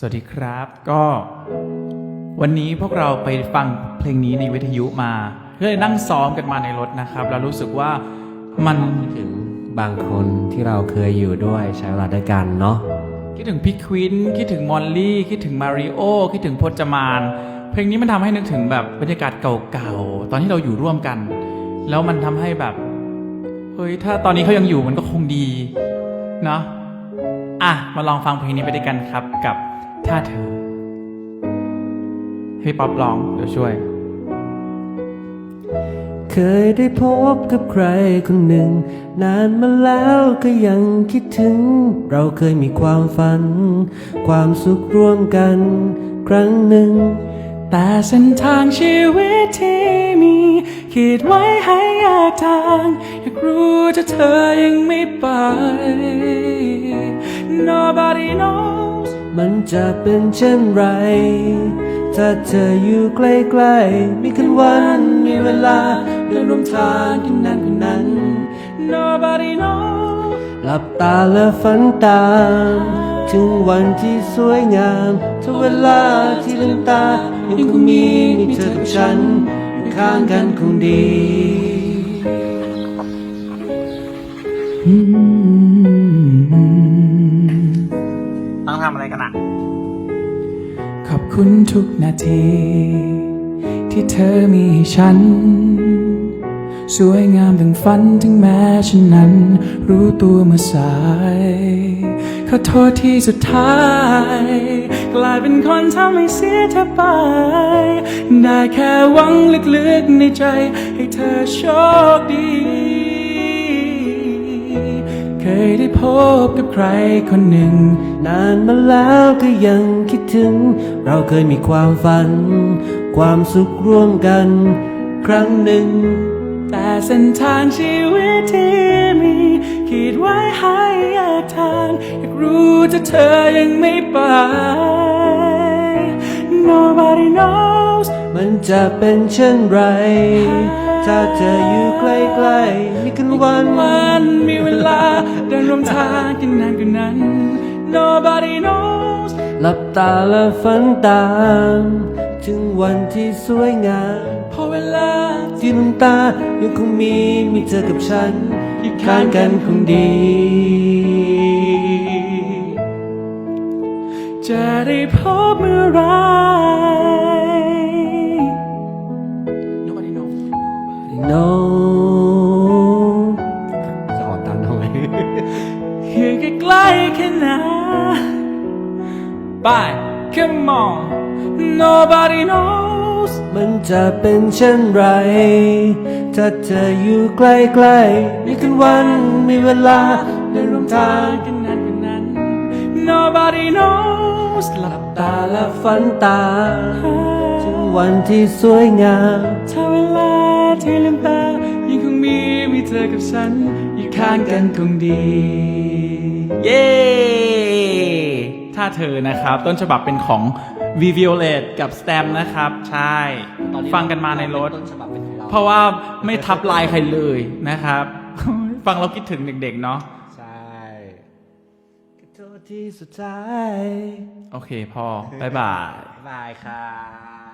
สวัสดีครับ ก็วันนี้พวกเราไปฟังเพลงนี้ในวิทยุมาก็เลยนั่งซ้อมกันมาในรถนะครับ แล้วรู้สึกว่ามันถึงบางคนที่เราเคยอยู่ด้วยใช้เวลาด้วยกันเนาะคิดถึงพี่ควินคิดถึงมอลลี่คิดถึงมาริโอคิดถึงพจมาน เพลงนี้มันทำให้นึกถึงแบบบรรยากาศเก่าๆตอนที่เราอยู่ร่วมกัน แล้วมันทำให้แบบเฮ้ยถ้าตอนนี้เขายังอยู่มันก็คงดีเนาะอะมาลองฟังเพลงนี้ไปด้วยกันครับกับ ถ้าเธอ ให้ป๊อปร้อง เดี๋ยวช่วย เคยได้พบกับใครคนหนึ่ง นานมาแล้วก็ยังคิดถึง เราเคยมีความฝัน ความสุขร่วมกัน ครั้งหนึ่ง แต่เส้นทางชีวิตที่มีขีดไว้ให้แยกทาง อยากรู้ถ้าเธอยังไม่ไป Nobody knows มันจะเป็นเช่นไร ถ้าเธออยู่ใกล้ๆ มีคืนวันมีเวลาเดินร่วมทางที่นานกว่านั้น Nobody knows หลับตาและฝันตาม ถึงวันที่สวยงามทุกเวลาที่ลืมตา ยังคงมีมีเธอกับฉันอยู่ข้างกันคงดี คุณทุกนาที ที่เธอมีให้ฉัน สวยงามถึงฝันถึงแม้ฉันนั้น รู้ตัวเมื่อสาย ขอโทษที่สุดท้าย กลายเป็นคนทำให้เสียเธอไป ได้แค่หวังลึกๆในใจ ให้เธอโชคดี ได้พบกับใครคนหนึ่ง นานมาแล้วก็ยังคิดถึง เราเคยมีความฝัน ความสุขร่วมกัน ครั้งหนึ่ง แต่เส้นทางชีวิตที่มีขีดไว้ให้แยกทางอยากรู้ถ้าเธอยังไม่ไป Nobody knows มันจะเป็นเช่นไร ถ้าเธออยู่ใกล้ๆมีกันวันวันมีเวลา ร่วมทางกันนานกว่านั้น Nobody knows หลับตาและฝันตาม ถึงวันที่สวยงามพอเวลาที่ลืมตายังคงมีมีเธอกับฉันอยู่ข้างกันคงดี จะได้พบเมื่อไหร Nobody knows Bye come on Nobody knows มันจะเป็นเช่นไร ถ้าเธออยู่ใกล้ๆมีคืนวันมีเวลาเดินร่วมทางกันนานกว่านั้น Nobody knows หลับตาและฝันตามถึงวันที่สวยงามถ้าเวลาที่ลืมตายังคงมีมีเธอกับฉัน อยู่ข้างกันคงดี เย้ ถ้าเธอนะครับ ต้นฉบับเป็นของ v i v i o l e t กับ Stam นะครับ ใช่ ฟังกันมาในรถ ต้นฉบับเป็นของเราเพราะว่าไม่ทับลายใครเลยนะครับ ฟังเราคิดถึงเด็กๆเนาะใช่ขอโทษที่สุดท้าย โอเคพอบ๊ายบาย บายครับ